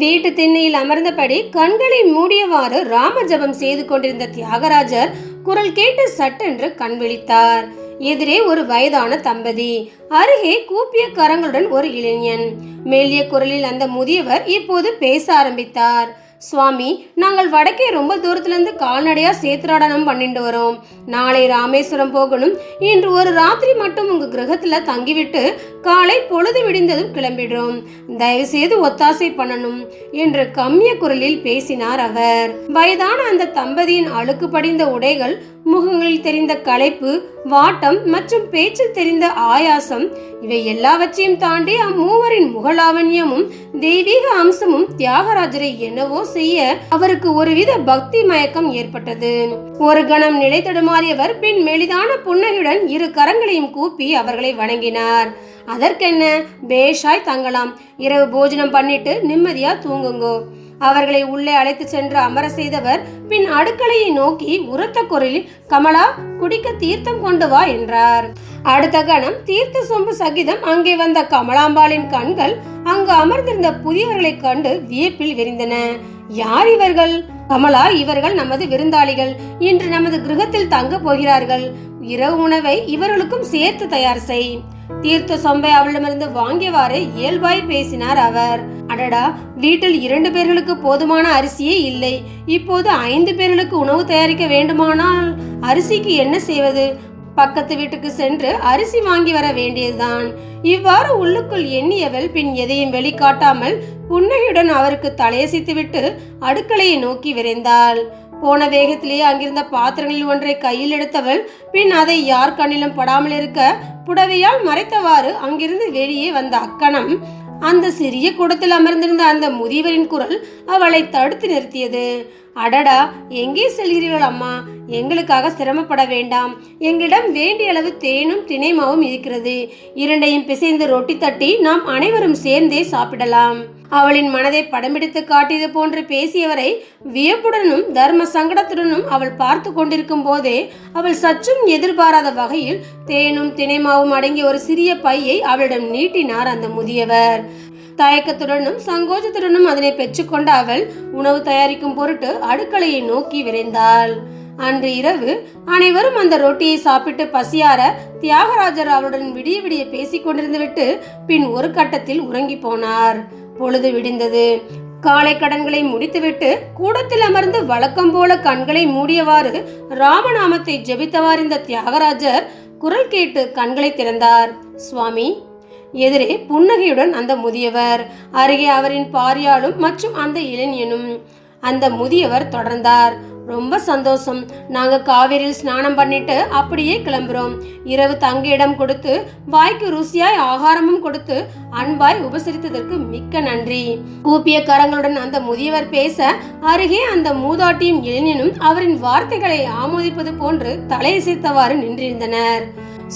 வீட்டு திண்ணையில் அமர்ந்தபடி கண்களை மூடியவாறு ராம ஜபம் செய்து கொண்டிருந்த தியாகராஜர் குரல் கேட்டு சட்டென்று கண் விழித்தார் எதிரே ஒரு வயதான தம்பதி அருகே கூப்பிய கரங்களுடன் ஒரு இளைஞன். மெல்லிய குரலில் அந்த முதியவர் இப்போது பேச ஆரம்பித்தார். சுவாமி நாங்கள் வடக்கே ரொம்ப தூரத்துலேருந்து கால்நடையாக கால்நடையா சேத்ராடனம் பண்ணிட்டு வரோம். நாளை ராமேஸ்வரம் போகணும். இன்று ஒரு ராத்திரி மட்டும் உங்கள் கிரகத்தில் தங்கிவிட்டு காலை பொழுது விடிந்ததும் கிளம்பிடுறோம். தயவு செய்து ஒத்தாசை பண்ணணும் என்று கம்மிய குரலில் பேசினார் அவர். வயதான அந்த தம்பதியின் அழுக்கு படிந்த உடைகள் முகங்களில் தெரிந்த களைப்பு வாட்டம் மற்றும் பேச்சில் தெரிந்த ஆயாசம் இவை எல்லாவற்றையும் தாண்டி அம்மூவரின் முகலாவண்யமும் தெய்வீக அம்சமும் தியாகராஜரை என்னவோ செய்ய அவருக்கு ஒருவித பக்தி மயக்கம் ஏற்பட்டது. ஒரு கணம் நிலை தடுமாறியவர் பின் மெலிதான புன்னகையுடன் இரு கரங்களையும் கூப்பி அவர்களை வணங்கினார். அதற்கென்ன? பேஷாய் தங்கலாம். இரவு போஜனம் பண்ணிட்டு நிம்மதியா தூங்குங்கோ. அவர்களை உள்ளே அழைத்து சென்று அமர செய்தவர். பின் அடுக்கலையை நோக்கி உரத்த குரலில் கமலா குடிக்க தீர்த்தம் கொண்டு வா என்றார். அடுத்த கணம் தீர்த்த சொம்பு சகிதம் அங்கே வந்த கமலாம்பாளின் கண்கள் அங்கு அமர்ந்திருந்த புதியவர்களைக் கண்டு வியப்பில் விரிந்தன. யார் இவர்கள்? கமலா இவர்கள் நமது விருந்தாளிகள். இன்று நமது கிரகத்தில் தங்க போகிறார்கள். இரவு உணவை இவர்களுக்கும் சேர்த்து தயார் செய். தீர்த்த சொம்பை அவளிடமிருந்து வாங்கியவாறு இயல்பாய் பேசினார் அவர். அடடா வீட்டில் இரண்டு பேர்களுக்கு போதுமான அரிசியே இல்லை. இப்போது ஐந்து பேர்களுக்கு உணவு தயாரிக்க வேண்டுமானால் அரிசிக்கு என்ன செய்வது? பக்கத்து வீட்டுக்கு சென்று அரிசி வாங்கி வர வேண்டியதுதான். இவ்வாறு உள்ளுக்குள் எண்ணியவள் பின் எதையும் வெளிக்காட்டாமல் புன்னகையுடன் அவருக்கு தலையசித்துவிட்டு அடுக்கலையை நோக்கி விரைந்தாள். போன வேகத்திலேயே அங்கிருந்த பாத்திரங்களில் ஒன்றை கையில் எடுத்தவள் பின் அதை யார் கண்ணிலும் படாமல் இருக்க புடவையால் மறைத்தவாறு அங்கிருந்து வெளியே வந்த அக்கணம். அந்த சிறிய கூடத்தில் அமர்ந்திருந்த அந்த முதியவரின் குரல் அவளை தடுத்து நிறுத்தியது. அடடா எங்கே செல்கிறீர்கள் அம்மா? எங்களுக்காக சிரமப்பட வேண்டாம். எங்களிடம் வேண்டிய அளவு தேனும் திணைமாவும் இருக்கிறது. இரண்டையும் பிசைந்து ரொட்டி தட்டி நாம் அனைவரும் சேர்ந்தே சாப்பிடலாம். அவளின் மனதை படம்பிடித்து காட்டியது போன்று பேசியவரை வியப்புடனும் தர்ம சங்கடத்துடனும் அவள் பார்த்து கொண்டிருக்கும் போதே அவள் சற்றும் எதிர்பாராத வகையில் தேனும் தினைமாவும் அடங்கிய ஒரு சிறிய பையை அவளிடம் நீட்டினார் அந்த முதியவர். தயக்கத்துடனும் சங்கோஜத்துடனும் அதனை பெற்றுக்கொண்ட அவள் உணவு தயாரிக்கும் பொருட்டு அடுக்கலையை நோக்கி விரைந்தாள். அன்று இரவு அனைவரும் அந்த ரொட்டியை சாப்பிட்டு பசியார தியாகராஜர் அவளுடன் விடிய விடிய பேசிக் கொண்டிருந்து விட்டு பின் ஒரு கட்டத்தில் உறங்கி போனார். பொழுது விடிந்தது. காலை கடன்களை முடித்துவிட்டு கூடத்தில் அமர்ந்து வழக்கம் போல கண்களை மூடியவாறு ராமநாமத்தை ஜெபித்தவாறு இந்த தியாகராஜர். குரல் கேட்டு கண்களை திறந்தார். சுவாமி எதிரே புன்னகையுடன் அந்த முதியவர் அருகே அவரின் பாரியாலும் மற்றும் அந்த இளைஞனும் அந்த முதியவர் தொடர்ந்தார். ரொம்ப சந்தோஷம். நாங்க காவிரியில் ஸ்நானம் பண்ணிட்டு அப்படியே கிளம்புறோம். இரவு தங்க இடம் கொடுத்து வாய்க்கு ருசியாய் ஆகாரமும் கொடுத்து அன்பாய் உபசரித்ததற்கு மிக்க நன்றி. கூப்பிய கரங்களுடன் அந்த முதியவர் பேச அருகே அந்த மூதாட்டியும் இளைஞனும் அவரின் வார்த்தைகளை ஆமோதிப்பது போன்று தலையசைத்தவாறு நின்றிருந்தனர்.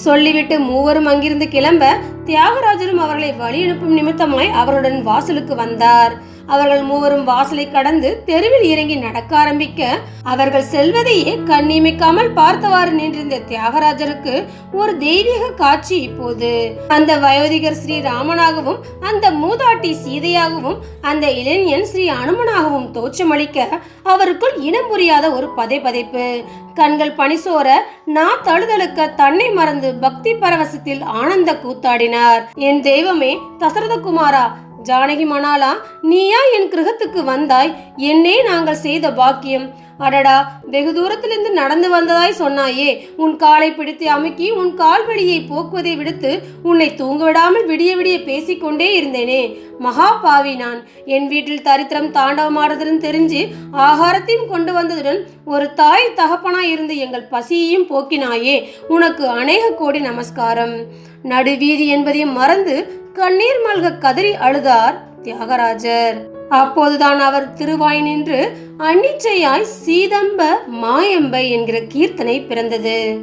சொல்லிவிட்டு மூவரும் அங்கிருந்து கிளம்ப தியாகராஜரும் அவர்களை வழி அனுப்பும் நிமித்தமாய் அவருடன் வாசலுக்கு வந்தார். அவர்கள் மூவரும் வாசலை கடந்து தெருவில் இறங்கி நடக்க ஆரம்பிக்க அவர்கள் செல்வதையே கண்ணிமைக்காமல் பார்த்தவாறு நின்றிருந்த தியாகராஜருக்கு ஒரு தெய்வீக காட்சி இப்போது. அந்த வயோதிகர் ஸ்ரீ ராமனாகவும் அந்த மூதாட்டி சீதையாகவும் அந்த இளைஞன் ஸ்ரீ அனுமனாகவும் தோற்றமளிக்க அவருக்குள் இனம் புரியாத ஒரு பதை பதைப்பு. கண்கள் பனிசோர நா தழுதழுக்க தன்னை மறந்து பக்தி பரவசத்தில் ஆனந்த கூத்தாடினார் என் தெய்வமே தசரதகுமாரா ஜானகி மணாலா நீயா என் கிரகத்துக்கு வந்தாய். என்னே நாங்கள் செய்த பாக்கியம். அடடா வெகு தூரத்திலிருந்து நடந்து வந்ததாய் சொன்னாயே. உன் காலை பிடித்து அமுக்கி உன் கால் வலியை போக்குவதை விடுத்து உன்னை தூங்க விடாமல் விடிய விடிய பேசிக்கொண்டே இருந்தேனே. மகா பாவி நான். என் வீட்டில் தரித்திரம் தாண்டவமாடுதுன்னு தெரிஞ்சு ஆகாரத்தையும் கொண்டு வந்ததுடன் ஒரு தாய் தகப்பனாய் இருந்து எங்கள் பசியையும் போக்கினாயே. உனக்கு அநேக கோடி நமஸ்காரம். நடுவீதி என்பதையும் மறந்து கண்ணீர் மல்க கதறி அழுதார் தியாகராஜர். அப்போதுதான் அவர் திருவாய் நின்று அன்னிச்சையாய் சீதம்ப மாயம்ப என்கிற கீர்த்தனை பிறந்தது.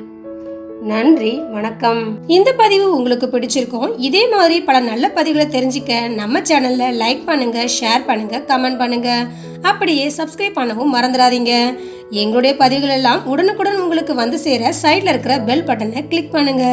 நன்றி வணக்கம். இந்த பதிவு உங்களுக்கு பிடிச்சிருக்கும் இதே மாதிரி பல நல்ல பதிவுகளை தெரிஞ்சுக்க நம்ம சேனல்ல லைக் பண்ணுங்க ஷேர் பண்ணுங்க கமெண்ட் பண்ணுங்க. அப்படியே சப்ஸ்கிரைப் பண்ணவும் மறந்துடாதீங்க. எங்களுடைய பதிவுகள் எல்லாம் உடனுக்குடன் உங்களுக்கு வந்து சேர சைட்ல இருக்கிற பெல் பட்டனை கிளிக் பண்ணுங்க.